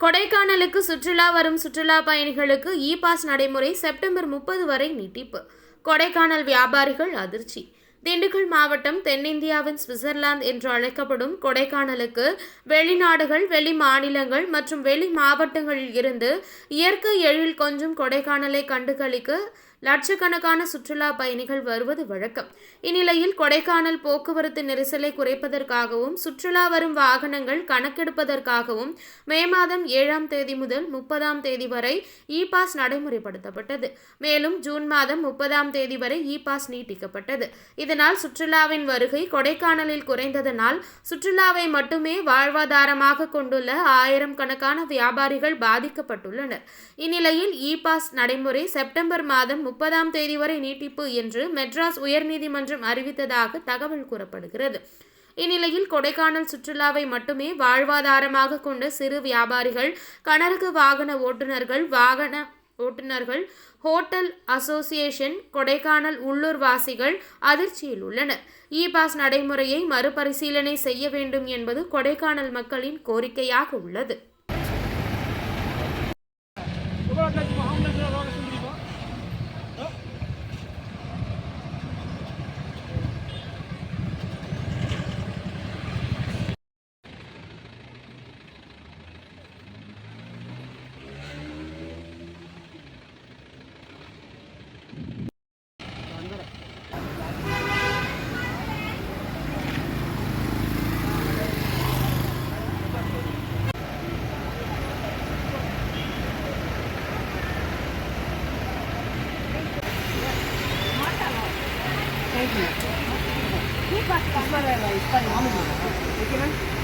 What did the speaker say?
கொடைக்கானலுக்கு சுற்றுலா வரும் சுற்றுலா பயணிகளுக்கு இ பாஸ் நடைமுறை செப்டம்பர் முப்பது வரை நீட்டிப்பு. கொடைக்கானல் வியாபாரிகள் அதிர்ச்சி. திண்டுக்கல் மாவட்டம் தென்னிந்தியாவின் சுவிட்சர்லாந்து என்று அழைக்கப்படும் கொடைக்கானலுக்கு வெளிநாடுகள் வெளி மாநிலங்கள் மற்றும் வெளி மாவட்டங்களில் இருந்து இயற்கை எழில் கொஞ்சம் கொடைக்கானலை கண்டுகளிக்க லட்சக்கணக்கான சுற்றுலா பயணிகள் வருவது வழக்கம். இந்நிலையில் கொடைக்கானல் போக்குவரத்து நெரிசலை குறைப்பதற்காகவும் சுற்றுலா வரும் வாகனங்கள் கணக்கெடுப்பதற்காகவும் மே மாதம் ஏழாம் தேதி முதல் முப்பதாம் தேதி வரை இ பாஸ் நடைமுறைப்படுத்தப்பட்டது. மேலும் ஜூன் மாதம் முப்பதாம் தேதி வரை இ பாஸ் நீட்டிக்கப்பட்டது. இதனால் சுற்றுலாவின் வருகை கொடைக்கானலில் குறைந்ததனால் சுற்றுலாவை மட்டுமே வாழ்வாதாரமாக கொண்டுள்ள ஆயிரம் கணக்கான வியாபாரிகள் பாதிக்கப்பட்டுள்ளனர். இந்நிலையில் இ பாஸ் நடைமுறை செப்டம்பர் மாதம் முப்பதாம் தேதி வரை நீட்டிப்பு என்று மெட்ராஸ் உயர்நீதிமன்றம் அறிவித்ததாக தகவல் கூறப்படுகிறது. இந்நிலையில் கொடைக்கானல் சுற்றுலாவை மட்டுமே வாழ்வாதாரமாக கொண்ட சிறு வியாபாரிகள் கனரக வாகன ஓட்டுநர்கள் வாகன ஓட்டுநர்கள் ஹோட்டல் அசோசியேஷன் கொடைக்கானல் உள்ளூர் வாசிகள் அதிர்ச்சியில் உள்ளனர். இ பாஸ் நடைமுறையை மறுபரிசீலனை செய்ய வேண்டும் என்பது கொடைக்கானல் மக்களின் கோரிக்கையாக உள்ளது. ね。いっぱい雨じゃないいけます。